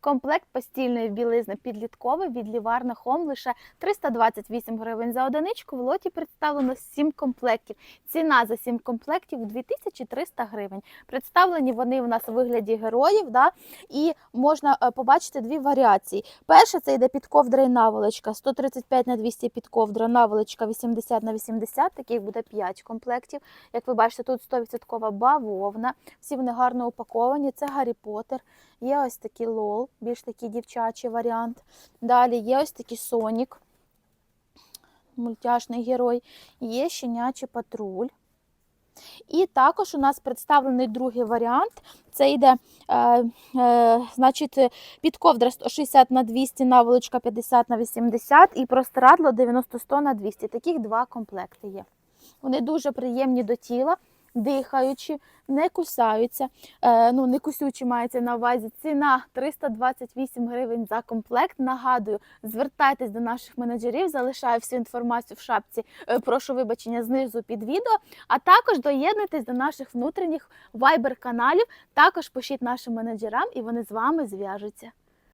Комплект постільної білизни підлітковий від Ліварна Хом лише 328 гривень за одиничку. В лоті представлено 7 комплектів. Ціна за 7 комплектів 2300 гривень. Представлені вони в нас у вигляді героїв, да? і можна е, побачити дві варіації. Перша це йде під ковдра і наволочка 135 на 200 під ковдра, наволочка 80 на 80, таких буде 5 комплектів. Як ви бачите, тут 100% бавовна, всі вони гарно упаковані. Це Гаррі Поттер. Є ось такий лол, більш такий дівчачий варіант. Далі є ось такий Сонік, мультяшний герой, є щенячий патруль. І також у нас представлений другий варіант. Це йде е, е, значить, під ковдра 160 на 200, наволочка 50 на 80 і простирадло 90-100 на 200. Таких два комплекти є. Вони дуже приємні до тіла, дихаючі, не кусаються. Е, ну, не кусючі мається на увазі. Ціна 328 гривень за комплект. Нагадую, звертайтесь до наших менеджерів, залишаю всю інформацію в шапці. е, Прошу вибачення знизу під відео. А також доєднуйтесь до наших внутрішніх вайбер-каналів. Також пишіть нашим менеджерам, і вони з вами зв'яжуться.